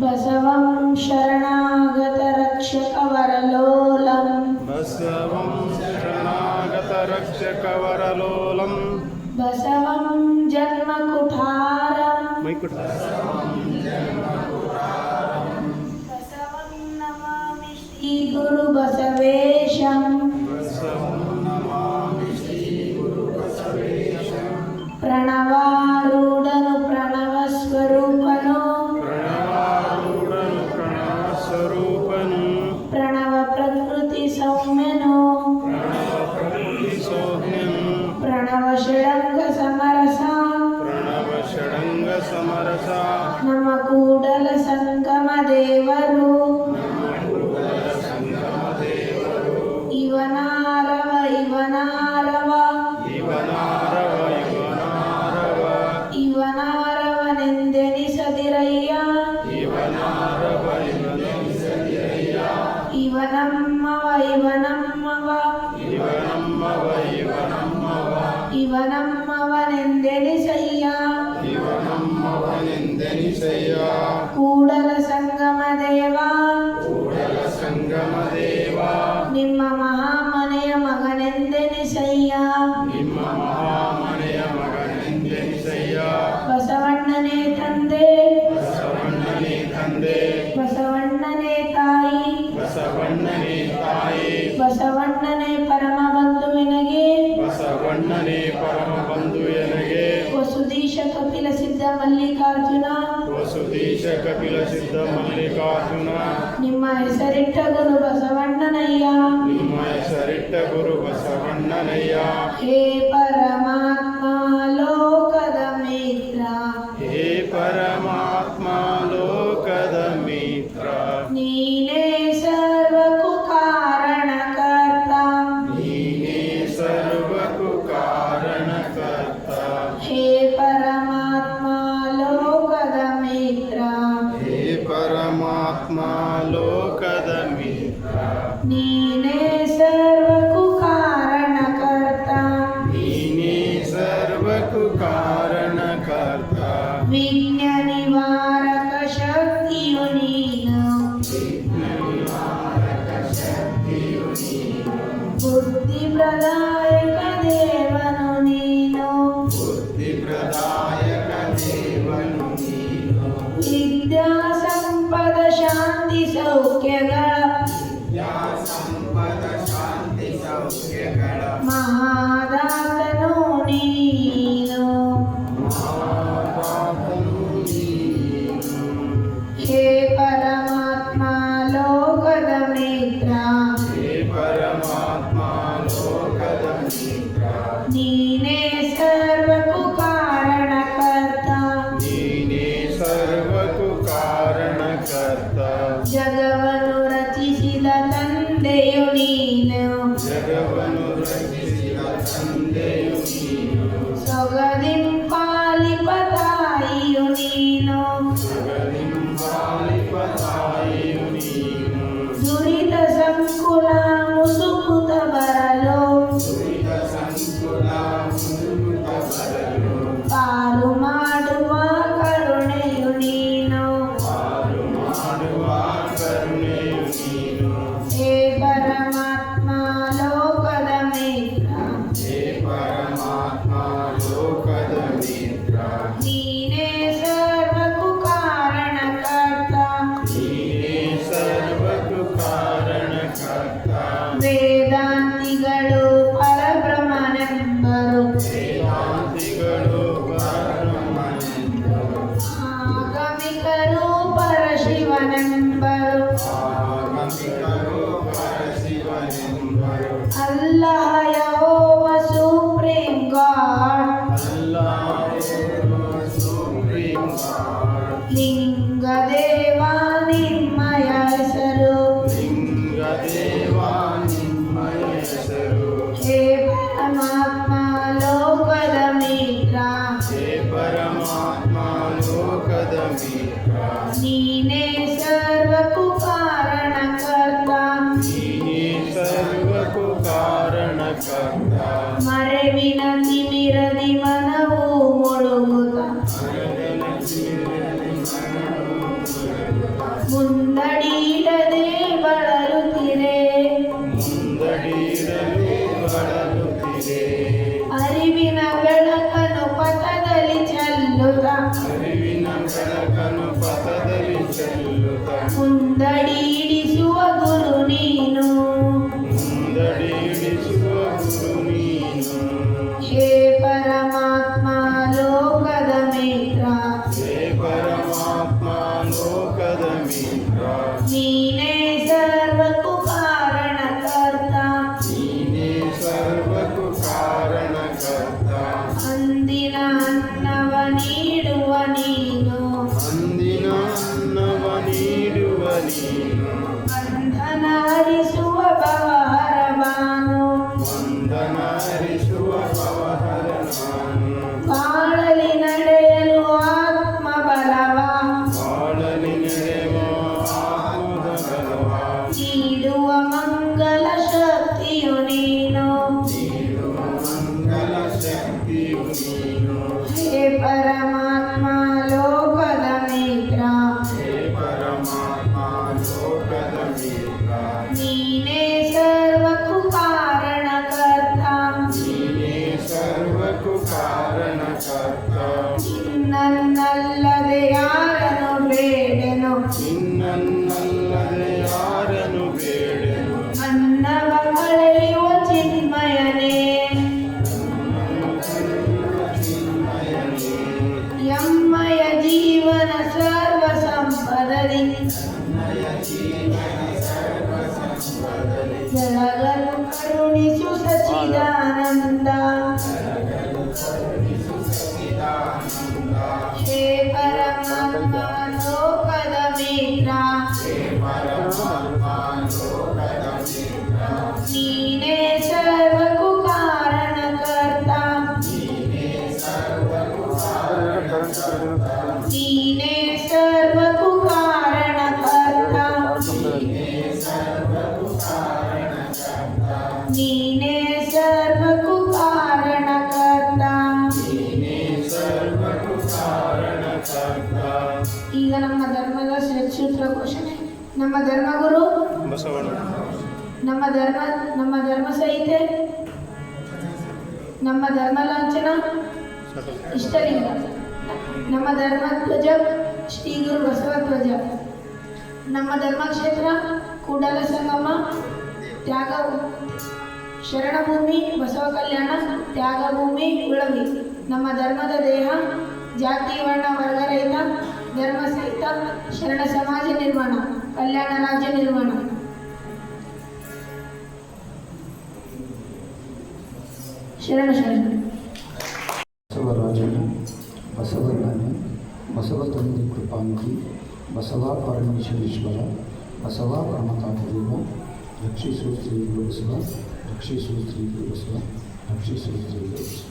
बसवं शरणागतरक्षकवरलोलम् बसवं शरणागतरक्षकवरलोलम् बसवं जन्मकुठारम् ವಸುದೀಶ ಕಪಿಲ ಸಿದ್ಧ ಮಲ್ಲಿಕಾರ್ಜುನ ನಿಮ್ಮ ಹೆಸರಿಟ್ಟ ಗುರು ಬಸವಣ್ಣನಯ್ಯ ನಿಮ್ಮ ಹೆಸರಿಟ್ಟ ಗುರು ಬಸವಣ್ಣನಯ್ಯ ಹೇ ಪರಮಾ ನಮ್ಮ ಧರ್ಮ ಲಾಂಛನ ಇಷ್ಟಲಿಂಗ. ನಮ್ಮ ಧರ್ಮ ಧ್ವಜ, ಶ್ರೀ ಗುರು ಬಸವಧ್ವಜ ನಮ್ಮ ಧರ್ಮಕ್ಷೇತ್ರ ಕೂಡಲ ಸಂಗಮ, ತ್ಯಾಗ ಶರಣಭೂಮಿ, ಬಸವ ಕಲ್ಯಾಣ ತ್ಯಾಗಭೂಮಿ ಉಳವಿ. ನಮ್ಮ ಧರ್ಮದ ದೇಹ, ಜಾತಿ, ವರ್ಣ ವರ್ಗರಹಿತ ಧರ್ಮ ಸಹಿತ ಶರಣ ಸಮಾಜ ನಿರ್ಮಾಣ, ಕಲ್ಯಾಣ ರಾಜ್ಯ ನಿರ್ಮಾಣ. ಶರಣ ಶರಣ ಬಸವರಾಜನ ಬಸವಣ್ಣನೆ ಬಸವ ತಂದೆ ಕೃಪಾನಿಧಿ ಬಸವ ಪರಮೇಶ್ವರೇಶ್ವರ ಬಸವ ಪರಮತಾಪದೇವ ರಕ್ಷಿಸು ಶ್ರೀ ಗುರು ಬಸವ ರಕ್ಷಿಸು ಶ್ರೀ ಗುರು ಬಸವ ರಕ್ಷಿಸು ಶ್ರೀ ಗುರು ಬಸವ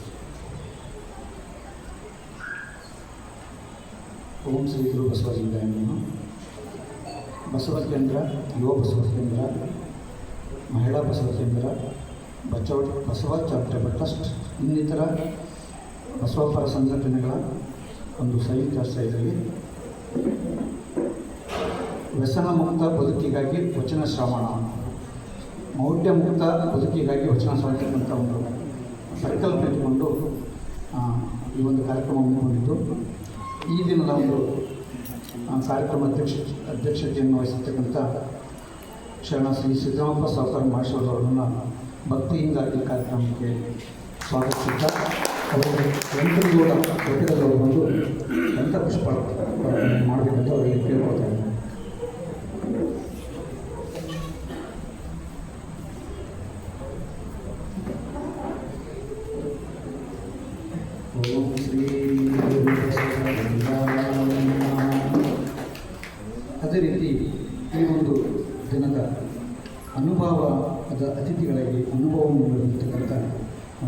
ಓಂ ಶ್ರೀ ಗುರು ಬಸವಲಿಂಗಾಯ ನಮಃ ಬಸವ ಕೇಂದ್ರ ಯುವ ಬಸವ ಬಟ್ ಟ್ರಸ್ಟ್, ಇನ್ನಿತರ ಬಸವಪರ ಸಂಘಟನೆಗಳ ಒಂದು ಸಂಯುಕ್ತ ಇದರಲ್ಲಿ ವ್ಯಸನ ಮುಕ್ತ ಬದುಕಿಗಾಗಿ ವಚನ ಶ್ರವಣ ಮೌಢ್ಯ ಮುಕ್ತ ಬದುಕಿಗಾಗಿ ವಚನ ಶ್ರವಣ ಅಂತ ಒಂದು ಸರ್ಕಲ್ ಇಟ್ಟುಕೊಂಡು ಈ ಒಂದು ಕಾರ್ಯಕ್ರಮವನ್ನು ಹಮ್ಮಿಕೊಂಡಿದ್ದು ಈ ದಿನದ ಒಂದು ಕಾರ್ಯಕ್ರಮ ಅಧ್ಯಕ್ಷ, ಅಧ್ಯಕ್ಷತೆಯನ್ನು ವಹಿಸಿರ್ತಕ್ಕಂಥ ಶರಣ ಶ್ರೀ ಸಿದ್ದರಾಮಪ್ಪ ಸಾವುಕಾರ ಅವರನ್ನು ಭಕ್ತಿಯಿಂದ ಈ ಕಾರ್ಯಕ್ರಮಕ್ಕೆ ಸ್ವಾಗತಿಸಿದ್ದ ಅವರು ಎಂಟು ಕೂಡ ಬಂದು ಎಂಥ ಪುಷ್ಪ ಮಾಡಬೇಕಂತ ಅವರಿಗೆ ಕೇಳ್ಕೊಳ್ತಾ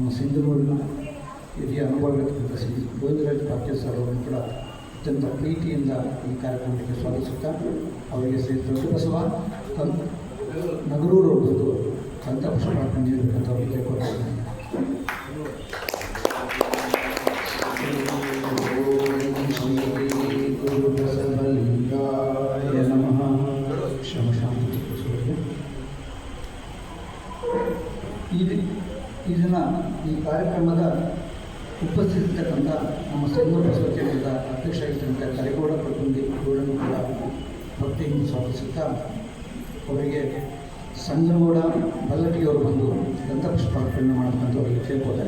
ನಮ್ಮ ಸಿಂಧನೂರಿನ ಹಿರಿಯ ಅನುಭವಿರ್ತಕ್ಕಂಥ ಸಿ ಗೋವಿಂದರಾಜ್ ಪಾಟೀಲ್ ಸರ್ ಅವರನ್ನು ಕೂಡ ಅತ್ಯಂತ ಪ್ರೀತಿಯಿಂದ ಈ ಕಾರ್ಯಕ್ರಮಕ್ಕೆ ಸ್ವಾಗತಿಸುತ್ತಾ ಅವರಿಗೆ ಶ್ರೀ ದೊಡ್ಡಬಸವ ನಗರೂರು ಕಂತ ಪುಷ್ಪಾರ್ಪಣೆ ನೀಡಬೇಕಂತ ಅವರಿಗೆ ಕೇಳ್ಕೊಳ್ತಾ ನಮ್ಮ ಸಿಂಧು ಬಸವಕೇಂದ್ರದ ಅಧ್ಯಕ್ಷ ಆಗಿರ್ತಕ್ಕಂಥ ಕರಿಗೌಡ ಪ್ರತಿನಿಧಿ ಗೌಡನ್ನು ಕೂಡ ಭಕ್ತಿಯನ್ನು ಸ್ವಾಗತಿಸುತ್ತಾ ಅವರಿಗೆ ಸಂಗನಗೌಡ ಬಲ್ಲಟಿಯವರು ಬಂದು ದಂತಪುಷ್ಪಾರ್ಪಣೆ ಮಾಡಬೇಕಂತ ಅವರಿಗೆ ಕೇಳ್ಕೊತಾ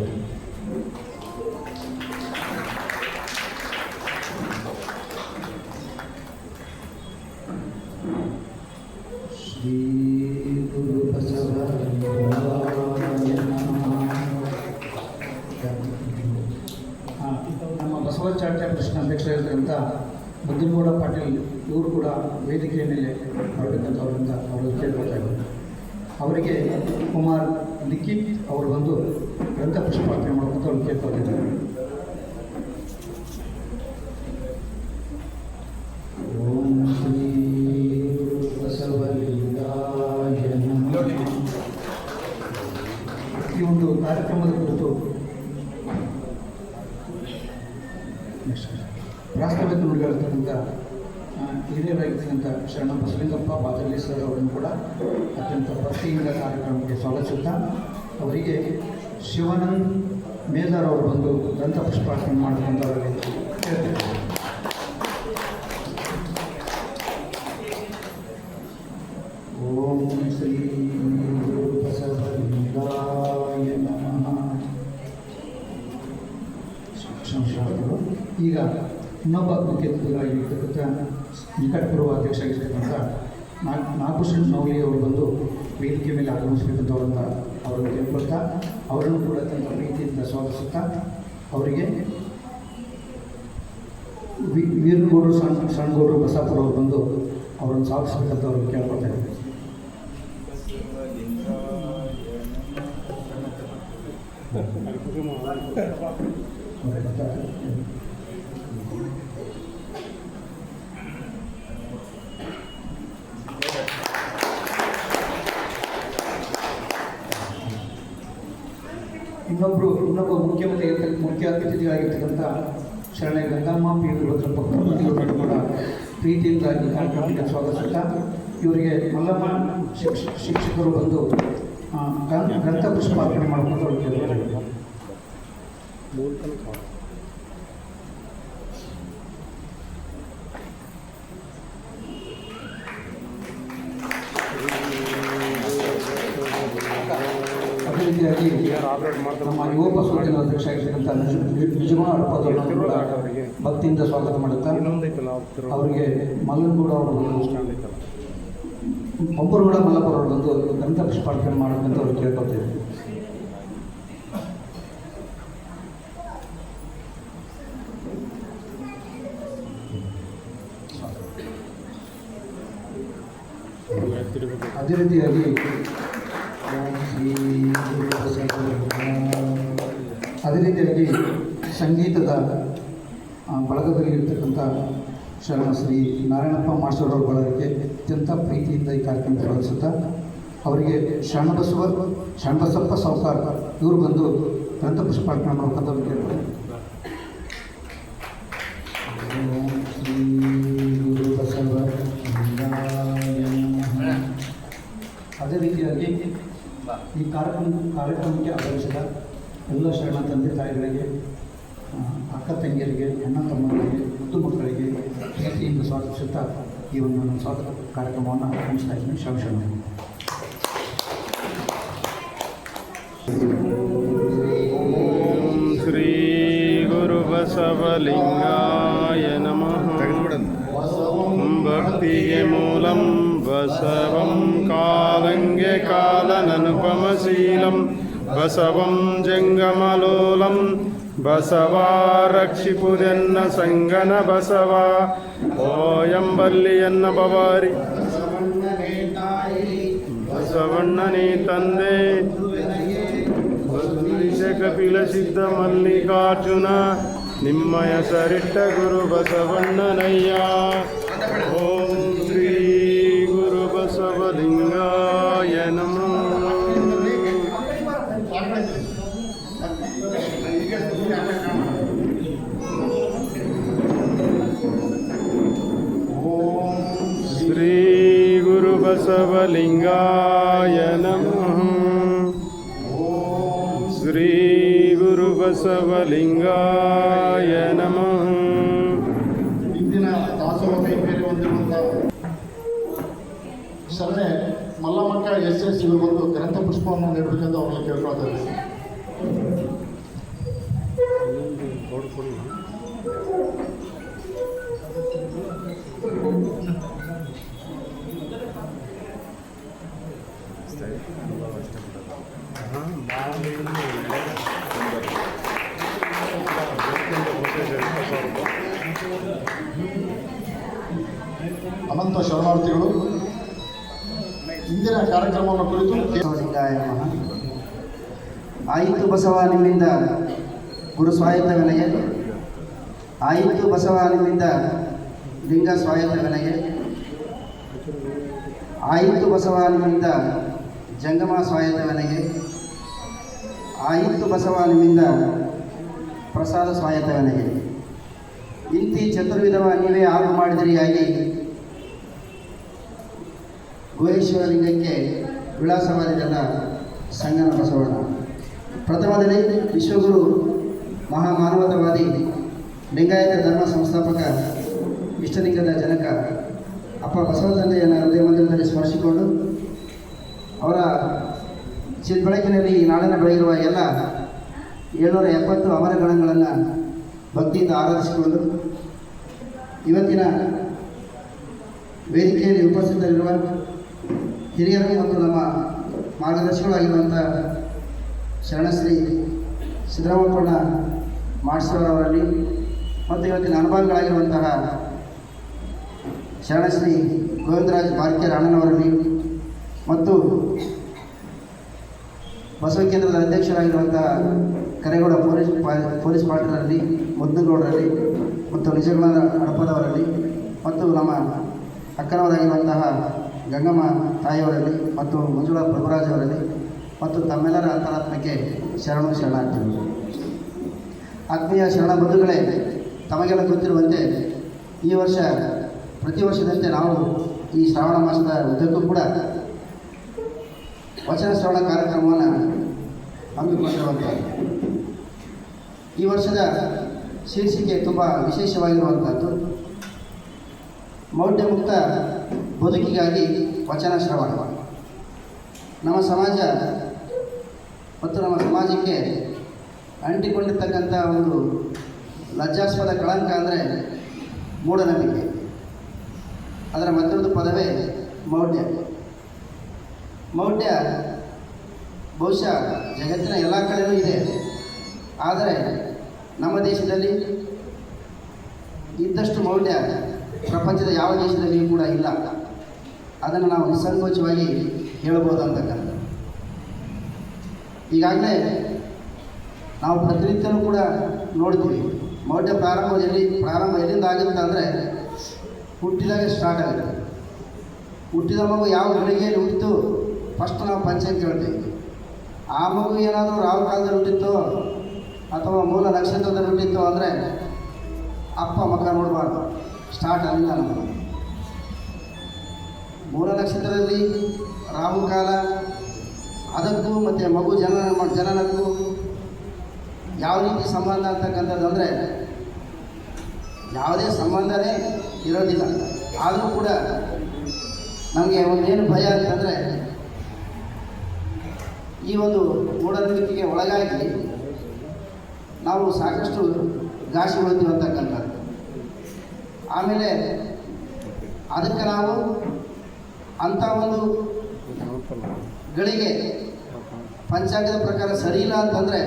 ಬಸವಾಚಾರ್ಯ ಕೃಷ್ಣ ಅಧ್ಯಕ್ಷರಾಗಿರ್ತಕ್ಕಂಥ ಮುದ್ದಿನಗೌಡ ಪಾಟೀಲ್ ಇವರು ಕೂಡ ವೇದಿಕೆಯ ಮೇಲೆ ಬರಬೇಕಂತವರಿಂದ ಅವರು ಕೇಳ್ಕೊಳ್ತಾ ಇದ್ದಾರೆ. ಅವರಿಗೆ ಕುಮಾರ್ ಲಿಖಿತ್ ಅವರು ಬಂದು ಗ್ರಂಥ ಪುಷ್ಪಾರ್ಪಣೆ ಮಾಡ್ಕೊಂತ ಅವ್ರು ಕೇಳ್ಕೊಳ್ತಿದ್ದಾರೆ ಓಂ ಶ್ರೀ ಗುರು ಬಸವಲಿಂಗಾಯ ನಮಃ. ಈ ಒಂದು ಕಾರ್ಯಕ್ರಮದ ಕುರಿತು ರಾಷ್ಟ್ರವೇತ್ತ ನುಡಿಗಳಿರ್ತಕ್ಕಂಥ ಆ, ಹಿರಿಯರಾಗಿರ್ತಕ್ಕಂಥ ಶರಣ ಬಸಲಿಂಗಪ್ಪ ಬಾದಳ್ಳಿ ಸರ್ ಅವರನ್ನು ಕೂಡ ಭಕ್ತಿಯಿಂದ ಕಾರ್ಯಕ್ರಮಕ್ಕೆ ಸ್ವಾಗತಿಸುತ್ತಾ ಅವರಿಗೆ ಶಿವಾನಂದ್ ಮೇಜರ್ ಅವರು ಬಂದು ದಂತ ಪುಷ್ಪಾರ್ಪಣೆ ಮಾಡಬೇಕಂತ ಅವರಿಗೆ ಓಂ ಶ್ರೀ ಸಂಶಾಸಕರು ಈಗ ಇನ್ನೊಬ್ಬ ಮುಖ್ಯಸ್ಥರಾಗಿರ್ತಕ್ಕಂಥ ನಿಕಟಪೂರ್ವ ಅಧ್ಯಕ್ಷ ಆಗಿರ್ತಕ್ಕಂಥ ನಾಗ್ ನಾಗಭೂಷಣ್ ನವಲಿ ಅವರು ಬಂದು ವೇದಿಕೆ ಮೇಲೆ ಆಗಮಿಸಬೇಕಂತ ಅವರನ್ನ ಅವರನ್ನು ಕೇಳ್ಕೊಳ್ತಾ ಅವರನ್ನು ಕೂಡ ತನ್ನ ಪ್ರೀತಿಯಿಂದ ಸ್ವಾಗತಿಸುತ್ತಾ ಅವರಿಗೆ ವಿ ವೀರಗೌಡರು ಸಣ್ಣ ಸಣ್ಣಗೌಡರು ಬಸಾಪುರ ಅವರು ಬಂದು ಅವರನ್ನು ಸ್ವಾಗತಿಸಬೇಕಂತ ಅವ್ರಿಗೆ ಕೇಳ್ಕೊಳ್ತಾ ಗೊತ್ತಾಗ್ತದೆ. ಇನ್ನೊಬ್ಬ ಮುಖ್ಯಮಂತ್ರಿ ಮುಖ್ಯ ಅತಿಥಿಯಾಗಿರ್ತಕ್ಕಂಥ ಶರಣ ಗಂಗಮ್ಮ ಪಿ ರುದ್ರಪ್ಪ ಪ್ರತಿಯೊಬ್ಬರು ಕೂಡ ಪ್ರೀತಿಯಿಂದ ಈ ಕಾರ್ಯಕ್ರಮಕ್ಕೆ ಸ್ವಾಗತಿಸುತ್ತಾ ಇವರಿಗೆ ಮಲ್ಲಮ್ಮ ಶಿಕ್ಷ, ಶಿಕ್ಷಕರು ಬಂದು ಗ್ರಂಥ ಪುಷ್ಪಾರ್ಪಣೆ ಮಾಡಿಕೊಂಡು ಅವ್ರಿಗೆ ಕೇಳ್ತಾರೆ. ಅದೇ ರೀತಿಯಾಗಿ ನಮ್ಮ ಯುವ ಬಸವಜನ ಅಧ್ಯಕ್ಷ ಆಗಿರ್ತಕ್ಕಂಥ ಕೂಡ ಭಕ್ತಿಯಿಂದ ಸ್ವಾಗತ ಮಾಡುತ್ತಾ ಅವರಿಗೆ ಮಲ್ಲನಗೌಡ ಅವರು ಮಲ್ಲಪ್ಪರ ಅವರು ಬಂದು ಗ್ರಂಥ ಪುಷ್ಪಾರ್ಪಣೆ ಮಾಡಬೇಕಂತ ಅವ್ರು ಕೇಳ್ಕೊಳ್ತೇವೆ ಅದೇ ರೀತಿಯಾಗಿ. ಅದೇ ರೀತಿಯಾಗಿ ಸಂಗೀತದ ಬಳಗದಲ್ಲಿ ಇರ್ತಕ್ಕಂಥ ಶರಣ ಶ್ರೀ ನಾರಾಯಣಪ್ಪ ಮಾಸ್ಟರ್ ಅವರ ಬಳಗಕ್ಕೆ ಅತ್ಯಂತ ಪ್ರೀತಿಯಿಂದ ಈ ಕಾರ್ಯಕ್ರಮ ಸ್ವಾಗತಿಸುತ್ತಾ, ಅವರಿಗೆ ಶರಣಬಸವ, ಶರಣಬಸಪ್ಪ ಸಾವುಕಾರ್, ಇವರು ಬಂದು ಗ್ರಂಥ ಪುಷ್ಪಾರ್ಪಣೆ ಮಾಡ್ಬೇಕಂತ ಕೇಳ್ತಾರೆ. ಅದೇ ರೀತಿಯಾಗಿ ಈ ಕಾರ್ಯಕ್ರಮ, ಕಾರ್ಯಕ್ರಮಕ್ಕೆ ಆಗಮಿಸಿದ ಎಲ್ಲ ಶರಣ ತಂದೆ ತಾಯಿಗಳಿಗೆ ಅಕ್ಕ ತಂಗಿಯರಿಗೆ ಅಣ್ಣ ತಮ್ಮರಿಗೆ ಮುದ್ದು ಮಕ್ಕಳಿಗೆ ಪ್ರೀತಿಯಿಂದ ಸ್ವಾಗತಿಸುತ್ತಾ ಈ ಒಂದು ನನ್ನ ಸ್ವಾಗತ ಕಾರ್ಯಕ್ರಮವನ್ನು ಆರಂಭಿಸ್ತಾ ಇದ್ದೀನಿ. ಶಂಶನ ಓಂ ಶ್ರೀ ಗುರು ಬಸವಲಿಂಗಾಯ ನಮಃ. ಭಕ್ತಿಗೆ ಮೂಲಂ ಬಸವಂ ಕಾಲಂಗೆ ಕಾಲನನುಪಮಶೀಲಂ ಬಸವಂ ಜಂಗಮಲೋಲಂ ಬಸವ ರಕ್ಷಿಪುದೆನ್ನ ಸಂಗನ ಬಸವ ಓಯಂಬಲ್ಲಿಯನ್ನ ಬವಾರಿ ಬಸವಣ್ಣನೇ ತಂದೆ. ಕಪಿಲ ಸಿದ್ಧ ಮಲ್ಲಿಕಾರ್ಜುನ, ನಿಮ್ಮ ಸರಿಟ್ಟ ಗುರು ಬಸವಣ್ಣನಯ್ಯ. ಗುರು ಬಸವಲಿಂಗಾಯ ನಮಃ. ಶ್ರೀ ಗುರು ಬಸವ ಬಸವಲಿಂಗಾಯ ನಮಃ. ಇಂದಿನ ದಾಸೋಹ ಕೈಂಕರ್ಯ ಹೊಂದಿರುವಂಥ ಶರಣೆ ಮಲ್ಲಮಕ್ಕ ಎಸ್ ಎಸ್ ಇವರು ಬಂದು ಗ್ರಂಥ ಪುಷ್ಪವನ್ನು ನೀಡಬೇಕೆಂದು ಅವ್ರನ್ನ ಕೇಳ್ಕೊಳ್ತಾ ಇದ್ದೀನಿ ಅನಂತ ಶರಣಾರ್ಥಿಗಳು, ಇಂದಿನ ಕಾರ್ಯಕ್ರಮವನ್ನು ಕುರಿತು ಆಯಿತು ಬಸವ ನಿಮ್ಮಿಂದ ಗುರು ಸ್ವಾಯತ್ತವೆನಗೆ ಆಯಿತು ಬಸವ ನಿಮ್ಮಿಂದ ಲಿಂಗ ಸ್ವಾಯತ್ತವೆನಗೆ ಆಯಿತು ಬಸವ ನಿಮ್ಮಿಂದ ಜಂಗಮ ಸ್ವಾಯತ್ತವೆನಗೆ ಆಯಿತು ಬಸವ ನಿಮ್ಮಿಂದ ಪ್ರಸಾದ ಸ್ವಾಯತ್ತವನಿಗೆ. ಇಂತಿ ಚತುರ್ವಿಧವ ನೀವೇ ಆರು ಮಾಡಿದರಿಯಾಗಿ ಗುಹೇಶ್ವರ ಲಿಂಗಕ್ಕೆ ವಿಳಾಸವಾದಿದಲ್ಲ ಸಂಗನ ಬಸವಣ್ಣ. ಪ್ರಥಮದಲ್ಲಿ ವಿಶ್ವಗುರು ಮಹಾಮಾನವತವಾದಿ ಲಿಂಗಾಯತ ಧರ್ಮ ಸಂಸ್ಥಾಪಕ ಇಷ್ಟಲಿಂಗದ ಜನಕ ಅಪ್ಪ ಬಸವ ತಂದೆಯನ್ನು ಹೃದಯ ಮಂದಿರದಲ್ಲಿ ಸ್ಮರಿಸಿಕೊಂಡು ಅವರ ಚಿದ್ಬೆಳಕಿನಲ್ಲಿ ಈ ನಾಳಿನ ಬೆಳಗಿರುವ ಎಲ್ಲ ಏಳ್ನೂರ ಎಪ್ಪತ್ತು ಅಮರ ಗಣಗಳನ್ನು ಭಕ್ತಿಯಿಂದ ಆರಾಧಿಸಿಕೊಂಡು ಇವತ್ತಿನ ವೇದಿಕೆಯಲ್ಲಿ ಉಪಸ್ಥಿತರಿರುವ ಹಿರಿಯರು ಮತ್ತು ನಮ್ಮ ಮಾರ್ಗದರ್ಶಿಗಳಾಗಿರುವಂಥ ಶರಣಶ್ರೀ ಸಿದ್ದರಾಮಪ್ಪಣ್ಣ ಮಾಡಿಸೋರವರಲ್ಲಿ ಮತ್ತು ಇವತ್ತಿನ ಅನುಭವಗಳಾಗಿರುವಂತಹ ಶರಣಶ್ರೀ ಗೋವಿಂದರಾಜ್ ಬಾರ್ಕೇರ್ ರಾಣನವರಲ್ಲಿ ಮತ್ತು ಬಸವ ಕೇಂದ್ರದ ಅಧ್ಯಕ್ಷರಾಗಿರುವಂಥ ಕರೆಗೌಡ ಪೊಲೀಸ್ ಪೊಲೀಸ್ ಪಾಟೀಲರಲ್ಲಿ ಮುದ್ದುಗೌಡರಲ್ಲಿ ಮತ್ತು ನಿಜಗಳ ಹಡಪದವರಲ್ಲಿ ಮತ್ತು ನಮ್ಮ ಅಕ್ಕನವರಾಗಿರುವಂತಹ ಗಂಗಮ್ಮ ತಾಯಿಯವರಲ್ಲಿ ಮತ್ತು ಮಂಜುಳಾ ಪ್ರಭುರಾಜ್ ಅವರಲ್ಲಿ ಮತ್ತು ತಮ್ಮೆಲ್ಲರ ಅಂತರಾತ್ಮಕ್ಕೆ ಶರಣು ಶರಣಾರ್ಥಿಗಳು ಆತ್ಮೀಯ ಶರಣ ಬಂಧುಗಳೇ, ತಮಗೆಲ್ಲ ಗೊತ್ತಿರುವಂತೆ ಈ ವರ್ಷ ಪ್ರತಿ ವರ್ಷದಂತೆ ನಾವು ಈ ಶ್ರಾವಣ ಮಾಸದ ಉದ್ದಕ್ಕೂ ಕೂಡ ವಚನ ಶ್ರವಣ ಕಾರ್ಯಕ್ರಮವನ್ನು ಹಮ್ಮಿಕೊಂಡಿರುವಂಥದ್ದು ಈ ವರ್ಷದ ಶೀರ್ಷಿಕೆ ತುಂಬ ವಿಶೇಷವಾಗಿರುವಂಥದ್ದು ಮೌಢ್ಯಮುಕ್ತ ಬದುಕಿಗಾಗಿ ವಚನ ಶ್ರವಣ. ನಮ್ಮ ಸಮಾಜ ಮತ್ತು ನಮ್ಮ ಸಮಾಜಕ್ಕೆ ಅಂಟಿಕೊಂಡಿರ್ತಕ್ಕಂಥ ಒಂದು ಲಜ್ಜಾಸ್ಪದ ಕಳಂಕ ಅಂದರೆ ಮೂಢನಂಬಿಕೆ. ಅದರ ಮತ್ತೊಂದು ಪದವೇ ಮೌಢ್ಯ. ಮೌಢ್ಯ ಬಹುಶಃ ಜಗತ್ತಿನ ಎಲ್ಲ ಕಡೆಯೂ ಇದೆ. ಆದರೆ ನಮ್ಮ ದೇಶದಲ್ಲಿ ಇದ್ದಷ್ಟು ಮೌಢ್ಯ ಪ್ರಪಂಚದ ಯಾವ ದೇಶದಲ್ಲಿಯೂ ಕೂಡ ಇಲ್ಲ. ಅದನ್ನು ನಾವು ನಿಸ್ಸಂಕೋಚವಾಗಿ ಹೇಳ್ಬೋದು ಅಂತಕ್ಕಂಥ. ಈಗಾಗಲೇ ನಾವು ಪ್ರತಿನಿತ್ಯನೂ ಕೂಡ ನೋಡ್ತೀವಿ, ಮೌಢ್ಯ ಪ್ರಾರಂಭದಲ್ಲಿ ಪ್ರಾರಂಭ ಎಲ್ಲಿಂದ ಆಗುತ್ತೆ ಅಂದರೆ ಹುಟ್ಟಿದಾಗ ಸ್ಟಾರ್ಟ್ ಆಗುತ್ತೆ. ಹುಟ್ಟಿದ ಮಗು ಯಾವ ಗಳಿಗೆಯಲ್ಲಿ ಹುಟ್ಟಿತು? ಫಸ್ಟ್ ನಾವು ಪಂಚಾಯತ್ ಕೇಳ್ತೀವಿ ಆ ಮಗು ಏನಾದರೂ ರಾಹುಲ್ ಕಾಲದಲ್ಲಿ ಹುಟ್ಟಿತ್ತು ಅಥವಾ ಮೂಲ ನಕ್ಷತ್ರದಲ್ಲಿ ಹುಟ್ಟಿತ್ತು ಅಂದರೆ ಅಪ್ಪ, ಮಕ್ಕ ನೋಡಬಾರ್ದು. ಸ್ಟಾರ್ಟ್ ಅಲ್ಲಿಂದ ನಮ್ಮ ಮೂಲ ನಕ್ಷತ್ರದಲ್ಲಿ ರಾಹು ಕಾಲ, ಅದಕ್ಕೂ ಮತ್ತು ಮಗು ಜನನ ಜನನಕ್ಕೂ ಯಾವ ರೀತಿ ಸಂಬಂಧ ಅಂತಕ್ಕಂಥದ್ದು ಅಂದರೆ ಯಾವುದೇ ಸಂಬಂಧನೇ ಇರೋದಿಲ್ಲ. ಆದರೂ ಕೂಡ ನಮಗೆ ಒಂದೇನು ಭಯ ಅಂತಂದರೆ ಈ ಒಂದು ಮೂಢನಂಬಿಕೆಗೆ ಒಳಗಾಗಿ ನಾವು ಸಾಕಷ್ಟು ಘಾಸಿ ಉಳಿತೀವಿ ಆಮೇಲೆ ಅದಕ್ಕೆ ನಾವು ಅಂಥ ಒಂದು ಗಳಿಗೆ ಪಂಚಾಂಗದ ಪ್ರಕಾರ ಸರಿ ಇಲ್ಲ ಅಂತಂದರೆ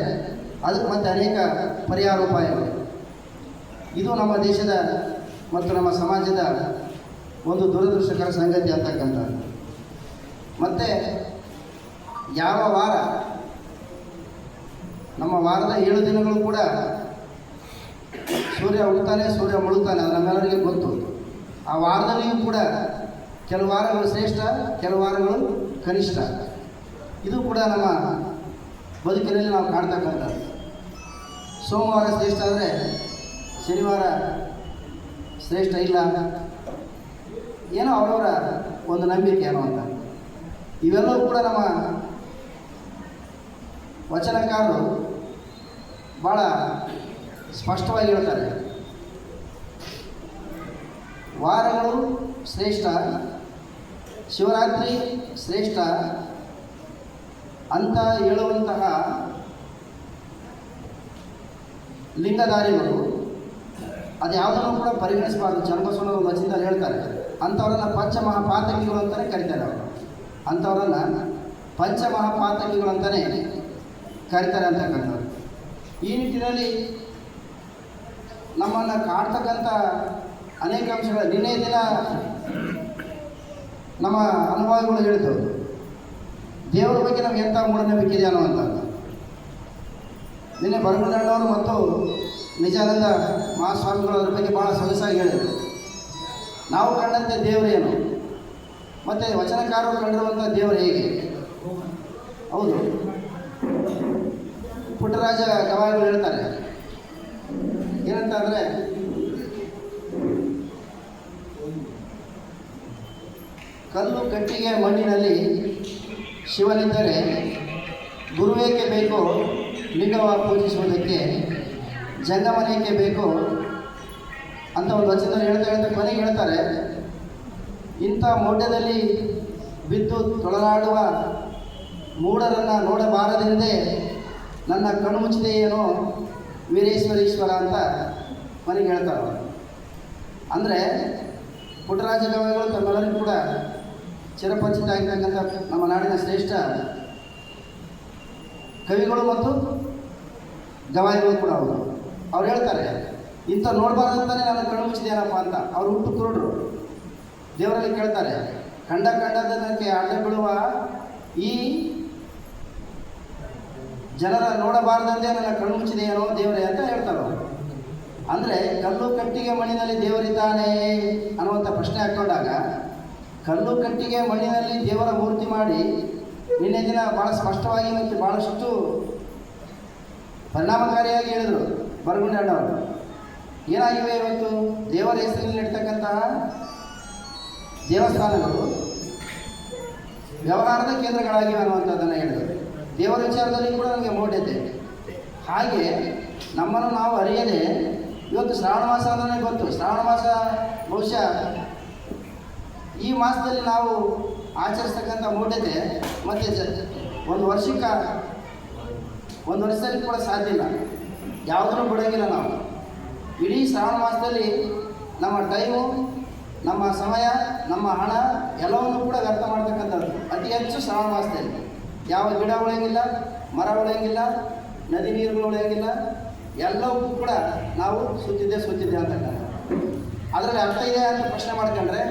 ಅದಕ್ಕೆ ಮತ್ತೆ ಅನೇಕ ಪರಿಹಾರ ಉಪಾಯಗಳು. ಇದು ನಮ್ಮ ದೇಶದ ಮತ್ತು ನಮ್ಮ ಸಮಾಜದ ಒಂದು ದುರದೃಷ್ಟಕರ ಸಂಗತಿ ಅಂತಕ್ಕಂಥದ್ದು. ಮತ್ತು ಯಾವ ವಾರ? ನಮ್ಮ ವಾರದ ಏಳು ದಿನಗಳು ಕೂಡ ಸೂರ್ಯ ಹುಡ್ತಾನೆ ಸೂರ್ಯ ಮುಳುಗ್ತಾನೆ, ಅದು ನಮ್ಮೆಲ್ಲರಿಗೆ ಗೊತ್ತು. ಆ ವಾರದಲ್ಲಿಯೂ ಕೂಡ ಕೆಲವು ವಾರಗಳು ಶ್ರೇಷ್ಠ ಕೆಲವು ವಾರಗಳು ಕನಿಷ್ಠ. ಇದು ಕೂಡ ನಮ್ಮ ಬದುಕಿನಲ್ಲಿ ನಾವು ಕಾಣ್ತಕ್ಕಂಥದ್ದು. ಸೋಮವಾರ ಶ್ರೇಷ್ಠ ಆದರೆ ಶನಿವಾರ ಶ್ರೇಷ್ಠ ಇಲ್ಲ ಏನೋ ಅವರವರ ಒಂದು ನಂಬಿಕೆ ಅಂತ. ಇವೆಲ್ಲವೂ ಕೂಡ ನಮ್ಮ ವಚನಕಾರರು ಭಾಳ ಸ್ಪಷ್ಟವಾಗಿ ಹೇಳ್ತಾರೆ. ವಾರಗಳು ಶ್ರೇಷ್ಠ, ಶಿವರಾತ್ರಿ ಶ್ರೇಷ್ಠ ಅಂತ ಹೇಳುವಂತಹ ಲಿಂಗಧಾರಿಗಳು ಅದು ಯಾವುದನ್ನು ಕೂಡ ಪರಿಗಣಿಸಬಾರ್ದು. ಚನ್ನಬಸವಣ್ಣವರು ಒಂದು ವಚನದಲ್ಲಿ ಹೇಳ್ತಾರೆ, ಅಂಥವ್ರನ್ನ ಪಂಚಮಹಾಪಾತಕಿಗಳು ಅಂತಲೇ ಕರೀತಾರೆ ಅವರು. ಅಂಥವ್ರನ್ನ ಪಂಚಮಹಾಪಾತಕಿಗಳು ಅಂತಲೇ ಕರೀತಾರೆ ಅಂತಕ್ಕಂಥವ್ರು ಈ ನಿಟ್ಟಿನಲ್ಲಿ ನಮ್ಮನ್ನು ಕಾಡ್ತಕ್ಕಂಥ ಅನೇಕ ಅಂಶಗಳು ನಿನ್ನೆ ದಿನ ನಮ್ಮ ಅನುಭವಗಳು ಹೇಳಿದ್ರು ದೇವರ ಬಗ್ಗೆ ನಮ್ಗೆ ಎಂಥ ಮೂಢನಂಬಿಕೆ ಇದೆ ಅನ್ನುವಂಥದ್ದು ನಿನ್ನೆ ಬರಗುಂಡಣ್ಣವರು ಮತ್ತು ನಿಜಾನಂದ ಮಹಾಸ್ವಾಮಿಗಳು ಅದರ ಬಗ್ಗೆ ಭಾಳ ಸೊಗಸಾಗಿ ಹೇಳಿದರು. ನಾವು ಕಂಡಂತೆ ದೇವರೇನು ಮತ್ತು ವಚನಕಾರರು ಕಂಡಿರುವಂಥ ದೇವರು ಹೇಗೆ? ಹೌದು. ಪುಟ್ಟರಾಜ ಗವಾಯಿಗಳು ಹೇಳ್ತಾರೆ. ಏನಂತ ಅಂದರೆ ಕಲ್ಲು ಕಟ್ಟಿಗೆ ಮಣ್ಣಿನಲ್ಲಿ ಶಿವನಿದ್ದರೆ ಗುರುವೇಕೆ ಬೇಕು, ಲಿಂಗವ ಪೂಜಿಸುವುದಕ್ಕೆ, ಜಂಗಮನೇಕೆ ಬೇಕು ಅಂತ ಒಂದು ವಚನ ಹೇಳ್ತಾ ಹೇಳ್ತಾ ಕೊನೆಗೆ ಹೇಳ್ತಾರೆ. ಇಂಥ ಮೌಢ್ಯದಲ್ಲಿ ಬಿದ್ದು ತೊಳಲಾಡುವ ಮೂಢರನ್ನು ನೋಡಬಾರದೆಂದೇ ನನ್ನ ಕಣ್ಣು ಮುಚ್ಚಿದೆ ಏನೋ ವೀರೇಶ್ವರೀಶ್ವರ ಅಂತ ಮನೆಗೆ ಹೇಳ್ತಾರೆ. ಅಂದರೆ ಪುಟ್ಟರಾಜ ಗವಾಯಿಗಳು ತಮ್ಮೆಲ್ಲರಿಗೂ ಕೂಡ ಚಿರಪರಿಚಿತ ಆಗಿರ್ತಕ್ಕಂಥ ನಮ್ಮ ನಾಡಿನ ಶ್ರೇಷ್ಠ ಕವಿಗಳು ಮತ್ತು ಗವಾಯಿಗಳು ಕೂಡ ಅವರು. ಅವ್ರು ಹೇಳ್ತಾರೆ, ಇಂಥ ನೋಡಬಾರ್ದು ಅಂತಾನೆ ನನ್ನ ಕಣ್ಣು ಮುಚ್ಚಿದೇನಪ್ಪ ಅಂತ. ಅವ್ರು ಹುಟ್ಟು ಕುರುಡ್ರು. ದೇವರಲ್ಲಿ ಕೇಳ್ತಾರೆ, ಕಂಡ ಕಂಡದಕ್ಕೆ ಅಡ್ಡ ಬೀಳುವ ಈ ಜನರ ನೋಡಬಾರ್ದಂತೆ ನನ್ನ ಕಣ್ಣು ಮುಚ್ಚಿದೆಯೇನೋ ದೇವರೇ ಅಂತ ಹೇಳ್ತಾರೆ? ಅಂದರೆ ಕಲ್ಲು ಕಟ್ಟಿಗೆ ಮಣ್ಣಿನಲ್ಲಿ ದೇವರಿದ್ದಾನೆ ಅನ್ನುವಂಥ ಪ್ರಶ್ನೆ ಹಾಕ್ಕೊಂಡಾಗ, ಕಲ್ಲು ಕಟ್ಟಿಗೆ ಮಣ್ಣಿನಲ್ಲಿ ದೇವರ ಮೂರ್ತಿ ಮಾಡಿ ನಿನ್ನೆ ದಿನ ಭಾಳ ಸ್ಪಷ್ಟವಾಗಿ ಮತ್ತು ಭಾಳಷ್ಟು ಪರಿಣಾಮಕಾರಿಯಾಗಿ ಹೇಳಿದರು ಬರಗುಂಡೆ ಅಣ್ಣವರು. ಏನಾಗಿವೆ ಇವತ್ತು? ದೇವರ ಹೆಸರಿನಲ್ಲಿ ಇಡ್ತಕ್ಕಂತಹ ದೇವಸ್ಥಾನಗಳು, ವ್ಯವಹಾರದ ಕೇಂದ್ರಗಳಾಗಿವೆ ಅನ್ನುವಂಥದ್ದನ್ನು ಹೇಳಿದರು. ದೇವರ ವಿಚಾರದಲ್ಲಿ ಕೂಡ ನಮಗೆ ಇದೆ ಹಾಗೆ ನಮ್ಮನ್ನು ನಾವು ಅರಿಯದೆ ಇವತ್ತು ಶ್ರಾವಣ ಮಾಸ ಅಂದ್ರೆ ಗೊತ್ತು. ಶ್ರಾವಣ ಮಾಸ ಬಹುಶಃ ಈ ಮಾಸದಲ್ಲಿ ನಾವು ಆಚರಿಸ್ತಕ್ಕಂಥ ಮೌಢ್ಯತೆ ಮತ್ತು ಒಂದು ವರ್ಷಕ್ಕೆ ಒಂದು ವರ್ಷದಲ್ಲಿ ಕೂಡ ಸಾಧ್ಯ ಇಲ್ಲ. ಯಾವುದನ್ನು ಬಿಡೋಂಗಿಲ್ಲ ನಾವು. ಇಡೀ ಶ್ರಾವಣ ಮಾಸದಲ್ಲಿ ನಮ್ಮ ಟೈಮು ನಮ್ಮ ಸಮಯ, ನಮ್ಮ ಹಣ ಎಲ್ಲವನ್ನು ಕೂಡ ವ್ಯರ್ಥ ಮಾಡ್ತಕ್ಕಂಥದ್ದು. ಅತಿ ಹೆಚ್ಚು ಶ್ರಾವಣ ಮಾಸದಲ್ಲಿ. ಯಾವ ಗಿಡ ಉಳಿಯಂಗಿಲ್ಲ ಮರ ಉಳಿಯಂಗಿಲ್ಲ ನದಿ ನೀರುಗಳು ಉಳಿಯಂಗಿಲ್ಲ ಎಲ್ಲವೂ ಕೂಡ ನಾವು ಸುತ್ತಿದ್ದೆ ಸುತ್ತಿದ್ದೆ ಅಂತಕ್ಕಂಥ ಅದರಲ್ಲಿ ಅರ್ಥ ಇದೆ ಅಂತ ಪ್ರಶ್ನೆ ಮಾಡ್ಕೊಂಡ್ರೆ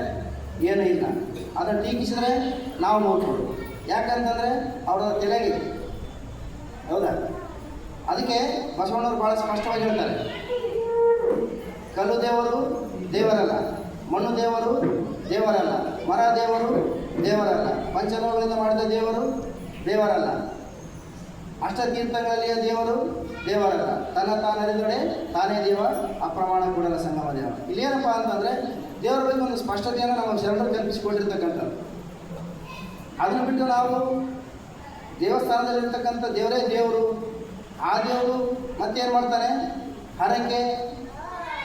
ಏನೂ ಇಲ್ಲ. ಅದನ್ನು ಟೀಕಿಸಿದ್ರೆ ನಾವು ನೋಡ್ಬೋದು. ಯಾಕಂತಂದರೆ ಅವರ ತಲೆಗೆ ಹೌದಾ? ಅದಕ್ಕೆ ಬಸವಣ್ಣವರು ಭಾಳ ಸ್ಪಷ್ಟವಾಗಿ ಹೇಳ್ತಾರೆ. ಕಲ್ಲು ದೇವರು ದೇವರಲ್ಲ, ಮಣ್ಣು ದೇವರು ದೇವರಲ್ಲ, ಮರ ದೇವರು ದೇವರಲ್ಲ. ಪಂಚಲೋಕಗಳಿಂದ ಮಾಡಿದ ದೇವರು ದೇವರಲ್ಲ. ಅಷ್ಟತೀರ್ಥಗಳಲ್ಲಿಯ ದೇವರು ದೇವರಲ್ಲ. ತನ್ನ ತಾನರಿದೊಡೆ ತಾನೇ ದೇವ ಅಪ್ರಮಾಣ ಕೂಡಲ ಸಂಗಮ ದೇವ. ಇಲ್ಲೇನಪ್ಪ ಅಂತಂದರೆ ದೇವರ ಬಗ್ಗೆ ಒಂದು ಸ್ಪಷ್ಟತೆಯನ್ನು ನಾವು ಶರಣರು ಕಲ್ಪಿಸಿಕೊಂಡಿರ್ತಕ್ಕಂಥದ್ದು. ಅದನ್ನು ಬಿಟ್ಟು ನಾವು ದೇವಸ್ಥಾನದಲ್ಲಿರ್ತಕ್ಕಂಥ ದೇವರೇ ದೇವರು. ಆ ದೇವರು ಮತ್ತೇನು ಮಾಡ್ತಾನೆ? ಹರಕೆ,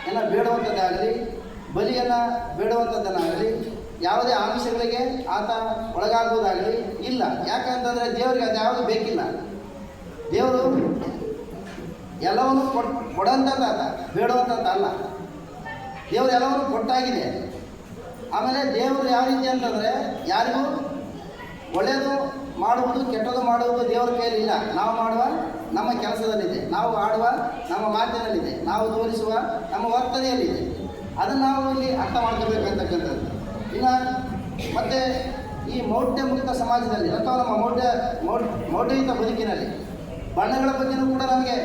ಎಲ್ಲ ಬೇಡುವಂಥದ್ದಾಗಲಿ, ಬಲಿಯನ್ನು ಬೇಡುವಂಥದ್ದನ್ನಾಗಲಿ ಯಾವುದೇ ಆಮಿಷಗಳಿಗೆ ಆತ ಒಳಗಾಗುವುದಾಗಲಿ ಇಲ್ಲ. ಯಾಕಂತಂದರೆ ದೇವರಿಗೆ ಅದು ಯಾವುದು ಬೇಕಿಲ್ಲ. ದೇವರು ಎಲ್ಲವನ್ನು ಕೊಟ್ ಆತ, ಬೇಡುವಂಥದ್ದು ಅಲ್ಲ. ದೇವರು ಎಲ್ಲವನ್ನು ಕೊಟ್ಟಾಗಿದೆ. ಆಮೇಲೆ ದೇವರು ಯಾವ ರೀತಿ ಅಂತಂದರೆ ಯಾರಿಗೂ ಒಳ್ಳೆಯದು ಮಾಡುವುದು, ಕೆಟ್ಟದು ಮಾಡುವುದು ದೇವರ ಕೈಯಲ್ಲಿ ಇಲ್ಲ. ನಾವು ಮಾಡುವ ನಮ್ಮ ಕೆಲಸದಲ್ಲಿದೆ. ನಾವು ಆಡುವ ನಮ್ಮ ಮಾತಿನಲ್ಲಿದೆ. ನಾವು ತೋರಿಸುವ ನಮ್ಮ ವರ್ತನೆಯಲ್ಲಿದೆ. ಅದನ್ನು ನಾವು ಇಲ್ಲಿ ಅರ್ಥ ಮಾಡ್ಕೋಬೇಕಂತಕ್ಕಂಥದ್ದು ಇನ್ನು ಮತ್ತು ಈ ಮೌಢ್ಯ ಮುಕ್ತ ಸಮಾಜದಲ್ಲಿ, ಅಥವಾ ನಮ್ಮ ಮೌಢ್ಯ ಮೌಢ್ಯ ಮೌಢ್ಯಯುತ ಬದುಕಿನಲ್ಲಿ, ಬಣ್ಣಗಳ ಬಗ್ಗೆಯೂ ಕೂಡ ನಮಗೆ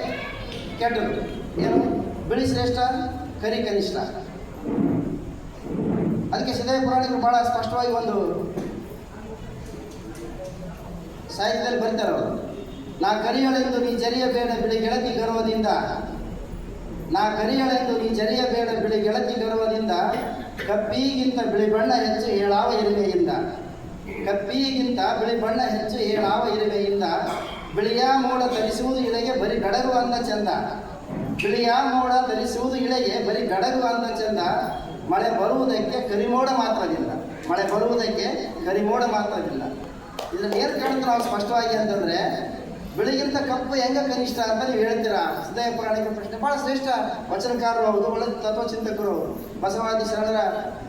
ಕೆಟ್ಟದ್ದು ಏನು? ಬಿಳಿ ಶ್ರೇಷ್ಠ, ಕರಿ ಕನಿಷ್ಠ. ಅದಕ್ಕೆ ಸದಯ ಪುರಾಣಿಗಳು ಭಾಳ ಸ್ಪಷ್ಟವಾಗಿ ಒಂದು ಸಾಹಿತ್ಯದಲ್ಲಿ ಬರೀತಾರೆ ಅವರು. ನಾ ಕರಿಯಳೆಂದು ನೀ ಜರಿಯಬೇಡ ಬಿಳಿ ಗೆಳತಿ ಗರ್ವದಿಂದ, ನಾ ಕರಿಯಳೆಂದು ನೀ ಜರಿಯಬೇಡ ಬಿಳಿ ಗೆಳತಿ ಗರ್ವದಿಂದ ಕಪ್ಪಿಗಿಂತ ಬಿಳಿ ಬಣ್ಣ ಹೆಚ್ಚು ಏಳಾವ ಇರುವೆಯಿಂದ. ಕಬ್ಬಿಗಿಂತ ಬಿಳಿ ಬಣ್ಣ ಹೆಚ್ಚು ಏಳಾವ ಇರುವೆಯಿಂದ. ಬಿಳಿಯ ಮೋಡ ಧರಿಸುವುದು ಇಳೆಗೆ ಬರೀ ಗಡಗು ಅಂದ ಚಂದ. ಬಿಳಿಯ ಮೋಡ ಧರಿಸುವುದು ಇಳೆಗೆ ಬರೀ ಗಡಗು ಅಂದ ಚಂದ. ಮಳೆ ಬರುವುದಕ್ಕೆ ಕರಿಮೋಡ ಮಾತ್ರವಿಲ್ಲ. ಮಳೆ ಬರುವುದಕ್ಕೆ ಕರಿಮೋಡ ಮಾತ್ರವಿಲ್ಲ. ಇದರಲ್ಲಿ ಏನು ಕಾಣುತ್ತೆ ನಾವು ಸ್ಪಷ್ಟವಾಗಿ ಅಂತಂದ್ರೆ ಬೆಳಗಿಂತ ಕಪ್ಪು ಹೆಂಗ ಕನಿಷ್ಠ ಅಂತ ನೀವು ಹೇಳ್ತೀರಾ? ಸದಯ ಪುರಾಣಿಕ ಪ್ರಶ್ನೆ ಬಹಳ ಶ್ರೇಷ್ಠ ವಚನಕಾರರು ಹೌದು, ಒಳ್ಳೆ ತತ್ವಚಿಂತಕರು. ಬಸವಾದಿ ಶರಣರ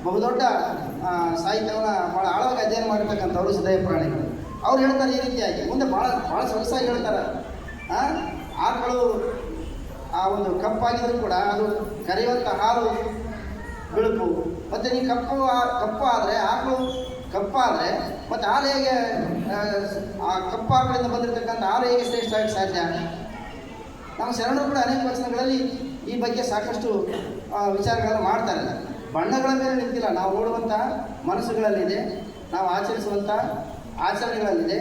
ಬಹುದೊಡ್ಡ ದೊಡ್ಡ ಸಾಹಿತ್ಯವನ್ನ ಬಹಳ ಆಳವಾಗಿ ಅಧ್ಯಯನ ಮಾಡಿರ್ತಕ್ಕಂಥವ್ರು ಸದಯ ಪುರಾಣಿಕರು. ಅವ್ರು ಹೇಳ್ತಾರೆ ಈ ರೀತಿಯಾಗಿ. ಮುಂದೆ ಭಾಳ ಭಾಳ ಸೊಗಸಾಗಿ ಹೇಳ್ತಾರೆ. ಆಕಳು ಆ ಒಂದು ಕಪ್ಪಾಗಿದ್ರು ಕೂಡ ಅದು ಕರೆಯುವಂಥ ಹಾಲು ಬಿಳುಪು. ಮತ್ತು ನೀವು ಕಪ್ಪು ಕಪ್ಪು ಆದರೆ ಆಕಳು ಕಪ್ಪಾದರೆ ಮತ್ತು ಹಾಲು ಹೇಗೆ ಆ, ಕಪ್ಪಾಗಳಿಂದ ಬಂದಿರತಕ್ಕಂಥ ಹಾಲು ಹೇಗೆ ಶ್ರೇಷ್ಠ ಆಗಕ್ಕೆ ಸಾಧ್ಯ. ನಮ್ಮ ಶರಣರು ಕೂಡ ಅನೇಕ ವಚನಗಳಲ್ಲಿ ಈ ಬಗ್ಗೆ ಸಾಕಷ್ಟು ವಿಚಾರಗಳನ್ನು ಮಾಡ್ತಾರೆ. ಬಣ್ಣಗಳ ಮೇಲೆ ನಿಂತಿಲ್ಲ ನಾವು ಓಡುವಂಥ ಮನಸ್ಸುಗಳಲ್ಲಿದೆ ನಾವು ಆಚರಿಸುವಂಥ ಆಚರಣೆಗಳಲ್ಲಿದೆ.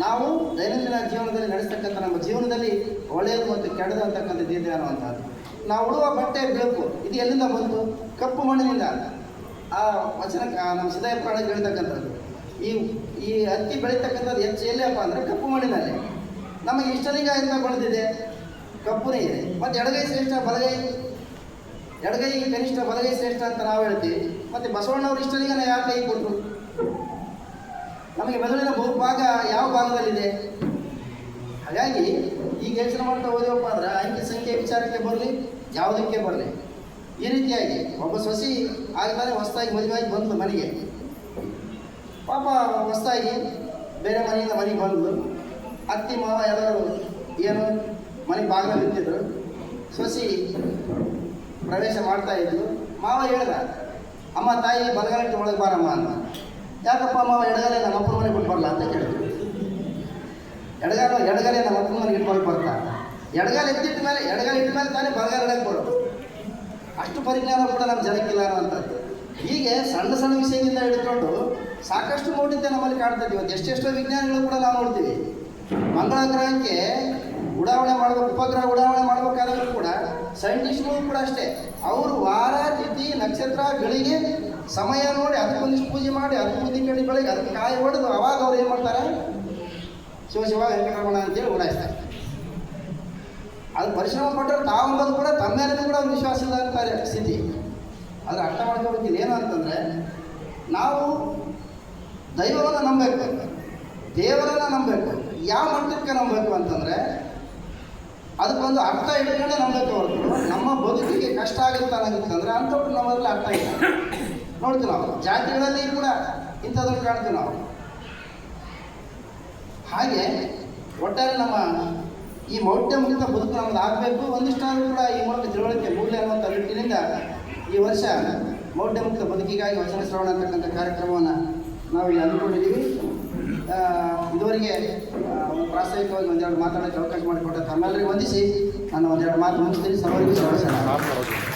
ನಾವು ದೈನಂದಿನ ಜೀವನದಲ್ಲಿ ನಡೆಸ್ತಕ್ಕಂಥ ನಮ್ಮ ಜೀವನದಲ್ಲಿ ಒಳ್ಳೆಯದು ಮತ್ತು ಕೆಡದು ಅಂತಕ್ಕಂಥದ್ದು ಇದೆ ಅನ್ನುವಂಥದ್ದು. ನಾವು ಉಡುವ ಬಟ್ಟೆ ಬೆಳಕು ಇದು ಎಲ್ಲಿಂದ ಬಂತು? ಕಪ್ಪು ಮಣ್ಣಿನಿಂದ. ಆ ವಚನ ನಮ್ಮ ಸಿದ್ದಯ್ಯ ಪ್ರಾಣಕ್ಕೆ ಈ ಈ ಹತ್ತಿ ಬೆಳೀತಕ್ಕಂಥದ್ದು ಹೆಚ್ಚು ಎಲ್ಲಿಯಪ್ಪ ಅಂದರೆ ಕಪ್ಪು ಮಣ್ಣಿನಲ್ಲಿ. ನಮಗೆ ಇಷ್ಟಲಿಂಗ ಎಂತ ಬೆಳೆದಿದೆ? ಕಪ್ಪುನೇ ಇದೆ. ಮತ್ತು ಎಡಗೈ ಶ್ರೇಷ್ಠ, ಬಲಗೈ? ಎಡಗೈ ಕನಿಷ್ಠ, ಬಲಗೈ ಶ್ರೇಷ್ಠ ಅಂತ ನಾವು ಹೇಳ್ತೀವಿ. ಮತ್ತು ಬಸವಣ್ಣವ್ರು ಇಷ್ಟಲಿಂಗನ ಯಾವ ಕೈ ಕೊಟ್ಟರು ನಮಗೆ ಮೆದುಳಿನ ಬಹುಭಾಗ ಯಾವ ಭಾಗದಲ್ಲಿದೆ? ಹಾಗಾಗಿ ಈಗ ಯೋಚನೆ ಮಾಡ್ತಾ ಹೋದೆವಪ್ಪ ಅಂದ್ರೆ ಅಂಕಿ ಸಂಖ್ಯೆ ವಿಚಾರಕ್ಕೆ ಬರಲಿ, ಯಾವುದಕ್ಕೆ ಬರಲಿ. ಈ ರೀತಿಯಾಗಿ ಒಬ್ಬ ಸೊಸಿ ಆಗ್ತಾನೆ ಹೊಸದಾಗಿ ಮದುವೆಯಾಗಿ ಬಂದು ಮನೆಗೆ. ಪಾಪ ಹೊಸದಾಗಿ ಬೇರೆ ಮನೆಯಿಂದ ಮನೆಗೆ ಬಂದು ಅತ್ತಿ, ಮಾವ ಎಲ್ಲರೂ ಏನು ಮನೆ ಬಾಗಿಲ ನಿಂತಿದ್ರು ಸೊಸಿ ಪ್ರವೇಶ ಮಾಡ್ತಾ ಇದ್ದು ಮಾವ ಹೇಳ್ದ, ಅಮ್ಮ, ತಾಯಿ ಬಲಗಲಿಟ್ಟು ಒಳಗೆ ಬಾರಮ್ಮ ಅಂತ. ಯಾಕಪ್ಪ, ಮಾವ, ಎಡಗಾಲೆ ನಮ್ಮ ಅಪ್ಪನ ಮನೆಗೆ ಬಿಟ್ಟು ಬರಲ್ಲ ಅಂತ ಕೇಳಿದ್ರು. ಎಡಗಾಲ, ಎಡಗಲೆ ನಮ್ಮ ಅಪ್ಪನ ಮನೆಗೆ ಇಟ್ಕೊಂಡು ಬರ್ತಾ. ಎಡಗಾಲ ಎತ್ತಿಟ್ಟ ಮೇಲೆ, ಎಡಗಾಲ ಇಟ್ಟ ಮೇಲೆ ತಾನೇ ಬಲಗಾಲ ಎಡಕ್ಕೆ ಬರೋದು. ಅಷ್ಟು ಪರಿಜ್ಞಾನ ಕೂಡ ನಮ್ಮ ಜನಕ್ಕಿಲ್ಲ ಅನ್ನುವಂಥದ್ದು. ಹೀಗೆ ಸಣ್ಣ ಸಣ್ಣ ವಿಷಯದಿಂದ ಹಿಡ್ಕೊಂಡು ಸಾಕಷ್ಟು ಮೌಢ್ಯತೆ ನಮ್ಮಲ್ಲಿ ಕಾಣ್ತದೆ ಇವತ್ತು ಎಷ್ಟೆಷ್ಟೋ ವಿಜ್ಞಾನಿಗಳು ಕೂಡ ನಾವು ನೋಡ್ತೀವಿ. ಮಂಗಳ ಗ್ರಹಕ್ಕೆ ಉಡಾವಣೆ ಮಾಡಬೇಕು, ಉಪಗ್ರಹ ಉಡಾವಣೆ ಮಾಡಬೇಕಾದ್ರೂ ಕೂಡ ಸೈಂಟಿಸ್ಟ್ಗಳು ಕೂಡ ಅಷ್ಟೇ. ಅವರು ವಾರ, ತಿಥಿ, ನಕ್ಷತ್ರ, ಗಳಿಗೆ ಸಮಯ ನೋಡಿ ಅದಕ್ಕೊಂದಿಷ್ಟು ಪೂಜೆ ಮಾಡಿ, ಅದಕ್ಕೆ ಬುದ್ಧಿ ಕಡಿ ಬೆಳಗ್ಗೆ ಅದಕ್ಕೆ ಕಾಯಿ ಹೊಡೆದು ಅವಾಗ ಅವ್ರು ಏನು ಮಾಡ್ತಾರೆ? ಶಿವ ಶಿವ, ವೆಂಕಟರಮಣ ಅಂತೇಳಿ ಉಡಾಯಿಸ್ತಾರೆ. ಅದು ಪರಿಶ್ರಮ ಪಟ್ಟರೆ ತಾವಂಬದು ಕೂಡ ತಮ್ಮ ಮೇಲೆ ಕೂಡ ಒಂದು ವಿಶ್ವಾಸ ಇಲ್ಲ ಅಂತಾರೆ ಸ್ಥಿತಿ. ಆದರೆ ಅರ್ಥ ಮಾಡ್ಕೋಬೇಕಿಲ್ಲ ಏನು ಅಂತಂದರೆ, ನಾವು ದೈವವನ್ನು ನಂಬಬೇಕು. ದೇವರನ್ನು ನಂಬಬೇಕು. ಯಾವ ಮಟ್ಟಕ್ಕೆ ನಂಬಬೇಕು ಅಂತಂದರೆ, ಅದಕ್ಕೊಂದು ಅರ್ಥ ಇಟ್ಕೊಂಡೆ ನಂಬಬೇಕು ಹೊರತು. ನಮ್ಮ ಬದುಕಿಗೆ ಕಷ್ಟ ಆಗುತ್ತೆ ಅನ್ನೋದಿತ್ತಂದ್ರೆ ಅಂಥವ್ರು ನಮ್ಮಲ್ಲಿ ಅರ್ಥ ಇಲ್ಲ. ನೋಡ್ತೀವಿ ನಾವು. ಜಾತಿಗಳಲ್ಲಿ ಕೂಡ ಇಂಥದ್ದನ್ನು ಕಾಣ್ತೀವಿ ನಾವು. ಹಾಗೆ, ಒಟ್ಟಾರೆ ನಮ್ಮ ಈ ಮೌಢ್ಯ ಮುಕ್ತ ಬದುಕು ನಮ್ದು ಆಗಬೇಕು. ಒಂದಿಷ್ಟಾದರೂ ಕೂಡ ಈ ಮೌಢ್ಯ ತಿಳುವಳಿಕೆ ಮೂಲ ಅನ್ನುವಂಥ ನಿಟ್ಟಿನಿಂದ ಈ ವರ್ಷ ಮೌಢ್ಯ ಮುಕ್ತ ಬದುಕಿಗಾಗಿ ವಚನ ಶ್ರವಣ ಅಂತಕ್ಕಂಥ ಕಾರ್ಯಕ್ರಮವನ್ನು ನಾವು ಇಲ್ಲಿ ಅಂದ್ಕೊಂಡಿದ್ದೀವಿ ಇದುವರೆಗೆ ಪ್ರಾಸ್ತಾವಿಕವಾಗಿ ಒಂದೆರಡು ಮಾತಾಡೋಕ್ಕೆ ಅವಕಾಶ ಮಾಡಿಕೊಟ್ಟ ತಮ್ಮೆಲ್ಲರಿಗೂ ವಂದಿಸಿ. ನಾನು ಒಂದೆರಡು ಮಾತು ಮುಗಿಸ್ತೀನಿ. ಸರ್ವರಿಗೂ ಶರಣ.